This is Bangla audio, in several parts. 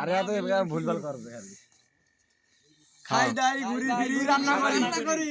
আরে এত এবার ভুলভাল করবে খালি খাই দাই ঘুরি ফিরি রান্না করি।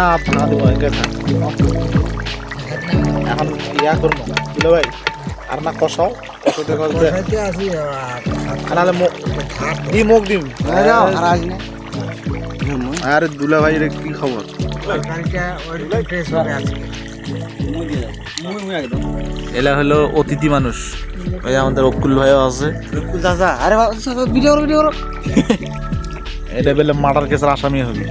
না ভাঙা দেবো এখন ইয়া করব। বুঝলে ভাই? আর না কষাও? মুখ দিম। আরে দুলা ভাই কি খবর? এলা হলো অতিথি মানুষ। আমাদের অকুল ভাইও আছে। চাচা আরে ভিডিও করো ভিডিও করো। এটা বেলে মার্ডার কেসের আসামি হবে।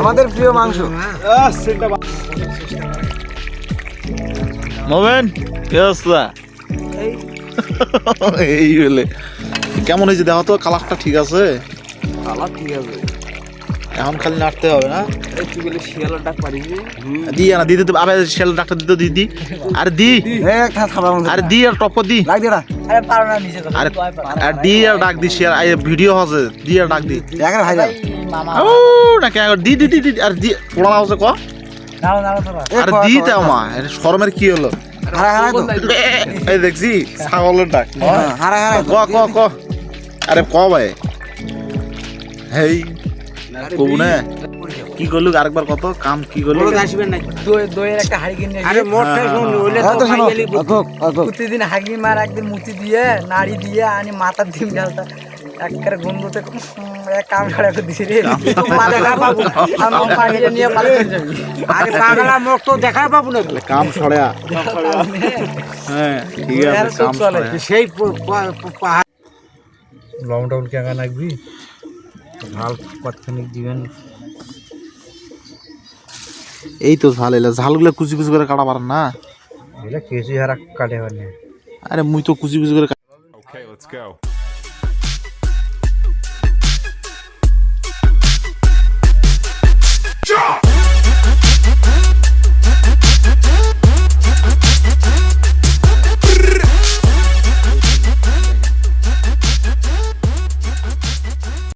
আমাদের প্রিয় মাংস। মোমেন কে অবস্থা এই। বলে কেমন হয়েছে? দেখো তো কালারটা ঠিক আছে? কালার ঠিক আছে। এখন খালি নাড়তে হবে না? শিয়ালের ডাক পারিস দি না দিতে দিদি আরে দি। আরে দি আর টপ দি। লাগ দে না আরে পারো না নিজে আরে আর দি আর ডাক দি শেয়ার আই ভিডিও আছে দি আর ডাক দি। এখানে ভাই ও না দি দি দি দি আর দি পোড়া আছে ক? আর দি তাও মা শরমের কি হলো? এই দেখছি ছাগলের ডাক। হারা। ক ক ক। আরে ক ভাই? হেই। কবু না। কি করলু? আরেকবার কত? কাম কি করলু? আসবেন না দইয়ের একটা হাড়ি কিনে আরে তো শোনো অকক অকক প্রতিদিন হাগি মার একদিন মুতি দিয়ে নাড়ি দিয়ে আনি মাথার ডিম ঢালতা একবারে গন্ধতে এক কাম ছাড়া করে দিছি রে। মাথা খা পাবো। আমি পানি নিয়ে পানি যাবি। আরে পাগলা মুখ তো দেখা পাবো না কাম ছড়া হ্যাঁ ঠিক আছে কাম। ছড়া সেই পাহাড় লবণ টবণ কেঙ্গা নাকবি ঝাল কতখানি দিবেন? এই তো ঝাল এলা ঝালগুলো কুচি কুচি করে কাটা পারেন না? এগুলো কিছু হারা কাটে আরে মুই তো কুচি কুচি করে Drop!